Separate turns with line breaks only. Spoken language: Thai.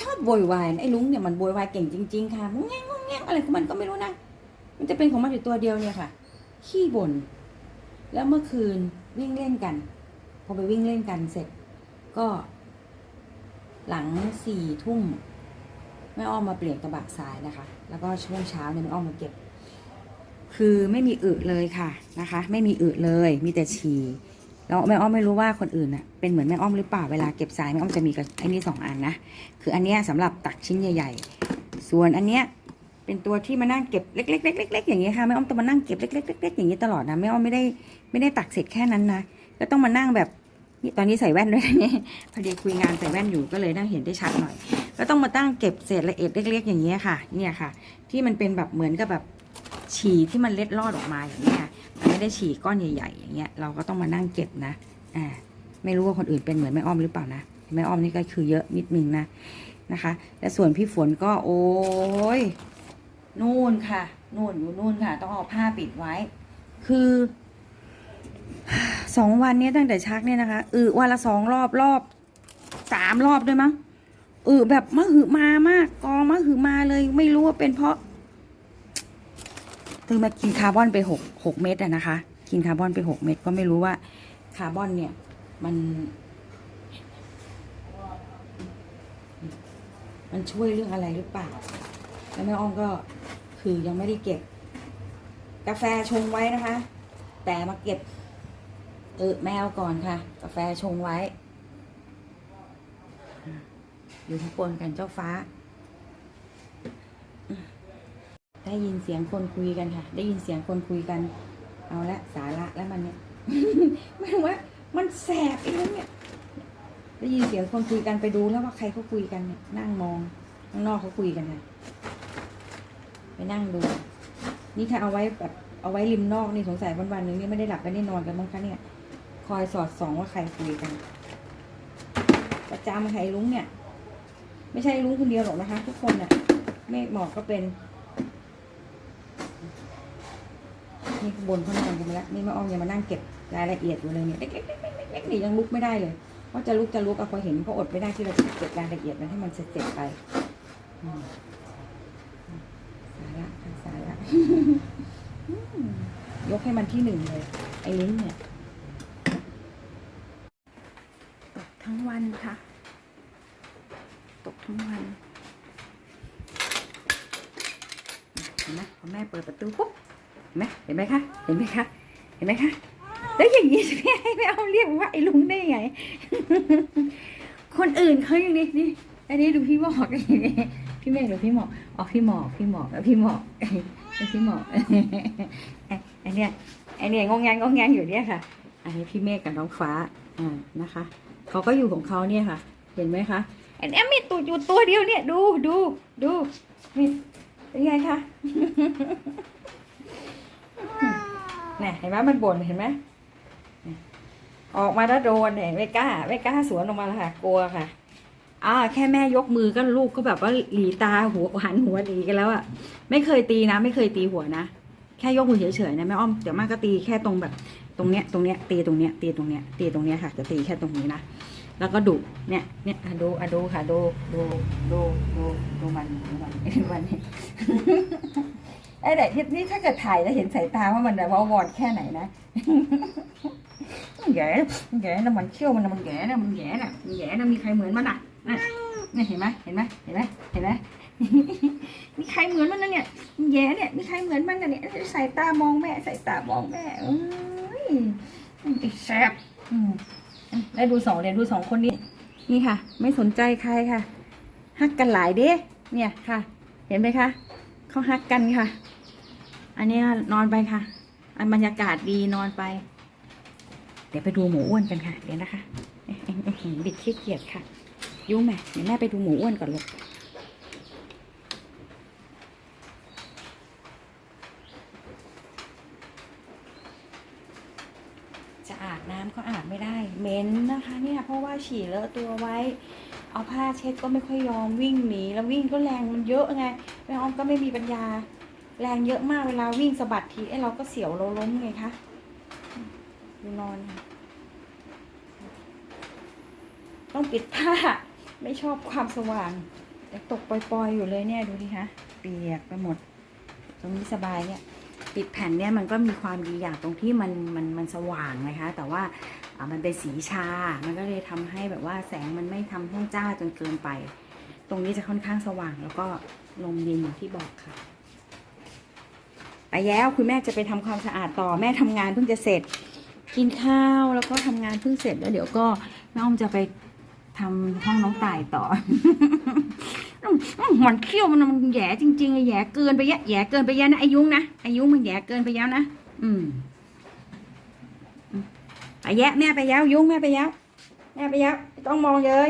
ชอบโวยวายไอ้ลุงเนี่ยมันโวยวายเก่งจริง ๆ ค่ะงงแงงงงแงงอะไรของมันก็ไม่รู้นะ มันจะเป็นของมันอยู่ตัวเดียวเนี่ยค่ะ ขี้บ่น แล้วเมื่อคืนวิ่งเล่นกัน พอไปวิ่งเล่นกันเสร็จ ก็ หลังสี่ทุ่มแม่อ้อมมาเปลี่ยนกระบะทรายนะคะ แล้วก็ช่วงเช้าเนี่ยแม่อ้อมมาเก็บ คือไม่มีอึเลยค่ะนะคะ ไม่มีอึเลย มีแต่ฉี่ แล้วแม่อ้อมไม่รู้ว่าคนอื่นน่ะเป็นเหมือนแม่อ้อมหรือเปล่าเวลาเก็บทรายแม่อ้อมจะมีกับไอ้นี่สองอันนะคืออันเนี้ยสำหรับตักชิ้นใหญ่ ๆ ส่วนอันเนี้ยเป็นตัวที่มานั่งเก็บเล็กๆๆๆๆอย่างเงี้ยค่ะแม่อ้อมต้องมานั่งเก็บเล็กๆๆๆอย่างนี้ตลอดนะแม่อ้อมไม่ได้ไม่ได้ตักเสร็จแค่นั้นนะก็ต้องมานั่งแบบนี่ตอนนี้ใส่แว่นด้วยนี่พอดีคุยงานใส่แว่นอยู่ก็เลยนั่งเห็นได้ชัดหน่อย ก็ต้องมาตั้งเก็บเศษละเอียดเล็กๆอย่างเงี้ยค่ะ เนี่ยค่ะ ที่มันเป็นแบบเหมือนกับแบบฉี่ที่มันเล็ดลอดออกมาอย่างเงี้ยมัน ไม่ได้ฉี่ก้อนใหญ่ๆอย่างเงี้ยเราก็ต้องมานั่งเก็บนะอ่าไม่รู้ว่าคนอื่นเป็นเหมือนแม่อ้อมหรือเปล่านะแม่อ้อมนี่ก็คือเยอะนิดนึงนะนะคะ และส่วนพี่ฝนก็โอ้ยนู่นค่ะ นู่นอยู่นู่นค่ะ ต้องเอาผ้าปิดไว้ คือสองวันนี้ตั้งแต่ชักเนี่ยนะคะอือวันละสองรอบรอบสามรอบด้วยมั้งอือแบบมะหือมามากกองมะหือมาเลย ไม่รู้ว่าเป็นเพราะ คือมากินคาร์บอนไปหกหกเม็ดอะนะคะ กินคาร์บอนไปหกเม็ดก็ไม่รู้ว่าคาร์บอนเนี่ย มัน มันช่วยเรื่องอะไรหรือเปล่า แล้วแม่อ้อมก็คือยังไม่ได้เก็บ กาแฟชงไว้นะคะ แต่มาเก็บ เออแมวก่อนค่ะ กาแฟชงไว้ อยู่ข้างบนกันเจ้าฟ้า ได้ยินเสียงคนคุยกันค่ะ ได้ยินเสียงคนคุยกัน เอาละสาระแล้วมันเนี่ยไม่รู้ว่ามันแสบอ้เรื่องเนี่ย ได้ยินเสียงคนคุยกันไปดูแล้วว่าใครเขาคุยกันเนี่ยนั่งมองข้างนอกเขาคุยกันค่ะไปนั่งดู นี่ถ้าเอาไว้แบบเอาไว้ริมนอกนี่สงสัยวันวันหนึงนี่ไม่ได้หลับไม่ได้นอนกันบ้างคะเนี่ย คอยสอดส่องว่าใครคุยกัน ประจำใครลุงเนี่ย ไม่ใช่ลุงคนเดียวหรอกนะคะ ทุกคนน่ะเมฆหมอกก็เป็น นี่ข้างบนเขานอนกันไปแล้วนี่แม่อ้อมยังมานั่งเก็บรายละเอียดอยู่เลยเนี่ยเล็กๆๆๆๆนี่ยังลุกไม่ได้เลยว่าจะลุกจะลุกอะพอเห็นก็อดไม่ได้ที่เราจะเก็บรายละเอียดมันให้มันเสร็จๆไปอืมสาระค่ะสาระอืมยกให้มันที่หนึ่งเลย ไอ้ลิ้นเนี่ยตกทั้งวันค่ะ ตกทั้งวันเห็นไหมพอแม่เปิดประตูปุ๊บเห็น ไหมเห็นไหมคะ เห็นไหมคะ เห็นไหมคะ แล้วอย่างนี้จะไม่ให้ไม่เอาเรียกว่าไอ้ลุงได้ไง คนอื่นเขาอย่างนี้นี่ อันนี้ดูพี่หมอกอย่างนี้พี่เมฆดูพี่หมอกอ๋อพี่หมอกพี่หมอกแล้วพี่หมอกพี่หมอกอันเนี้ยอันเนี้ยงงแงงงงแงงอยู่เนี่ยค่ะ อันนี้พี่เมฆกับน้องฟ้าอ่านะคะเขาก็อยู่ของเขาเนี่ยค่ะ เห็นไหมคะอันนี้มีตัวอยู่ตัวเดียวเนี่ย ดูดูดูนี่เป็นไงคะ ห็นไหมมันบ่นเห็นไหมออกมาแล้วโดนเนี่ยไม่กล้าไม่กล้าสวนออกมาแล้วค่ะ กลัวค่ะอ่าแค่แม่ยกมือก็ลูกก็แบบว่าหลีตาหัวหันหัวหนีกันแล้วอะไม่เคยตีนะ ไม่เคยตีหัวนะแค่ยกมือเฉยๆนะแม่อ้อมเดี๋ยวมากก็ตีแค่ตรงแบบ ตรงเนี้ยตรงเนี้ยตีตรงเนี้ยตีตรงเนี้ยตีตรงเนี้ยค่ะ จะตีแค่ตรงนี้นะแล้วก็ดุเนี่ยเนี่ยดูอะดูค่ะดูดูดูดูดูมันดูมันดูมัน ไอ้เด็กนี่ถ้าเกิดถ่ายจะเห็นสายตาว่ามันแบบว่าวอนแค่ไหนนะแย่แย่นะมันเขี้ยวมันนะมันแย่นะมันแย่นะมันแย่นะมีใครเหมือนมันอะน่ะนี่เห็นไหมเห็นไหมเห็นไหมเห็นไหมมีใครเหมือนมันนะเนี่ยแย่เนี่ยมีใครเหมือนมันนะเนี่ยสายตามองแม่สายตามองแม่เอ้ยไอ้แซ่บได้ดูสองเดี๋ยวดูสองคนนี้ นี่ค่ะ ไม่สนใจใครค่ะฮักกันหลายเด้เนี่ยค่ะ เห็นไหมคะ เขาฮักกันค่ะ อันนี้นอนไปค่ะ อันบรรยากาศดีนอนไป เดี๋ยวไปดูหมูอ้วนกันค่ะ เดี๋ยวนะคะเอ๊ะเอ๊ะเอ๊ะบิดขี้เกียจค่ะ ยุ่งแม่เดี๋ยวแม่ไปดูหมูอ้วนก่อนเลยจะอาบน้ำก็อาบไม่ได้เหม็นนะคะเนี่ยเพราะว่าฉี่เลอะตัวไว้ เอาผ้าเช็ดก็ไม่ค่อยยอมวิ่งหนีแล้ววิ่งก็แรงมันเยอะไง แม่อ้อมก็ไม่มีปัญญา แรงเยอะมากเวลาวิ่งสะบัดทีไอ้เราก็เสียวเราล้มไงคะดูนอนค่ะต้องปิดผ้าไม่ชอบความสว่างยังตกปล่อยๆอยู่เลยเนี่ยดูดิคะเปียกไปหมด ตรงนี้สบายเนี่ยปิดแผ่นเนี่ยมันก็มีความดีอย่างตรงที่มันมันมันสว่างนะคะ แต่ว่าอ่ามันเป็นสีชา มันก็เลยทำให้แบบว่าแสงมันไม่ทำให้จ้าจนเกินไป ตรงนี้จะค่อนข้างสว่างแล้วก็ ลมเย็นอย่างที่บอกค่ะ ไปแล้วคุณแม่จะไปทำความสะอาดต่อแม่ทำงานเพิ่งจะเสร็จ กินข้าวแล้วก็ทำงานเพิ่งเสร็จแล้วเดี๋ยวก็น้องจะไปทำห้องน้องต่ายต่ออื้ออื้อมันเขี้ยวมันมันแย่จริงๆแย่เกินไปแยะแย่เกินไปแยะนะอายุนะอายุมันแย่เกินไปแล้วนะอืมไปแยะแม่ไปแล้วยุ่งแม่ไปแล้วแม่ไปแล้วต้องมองเลย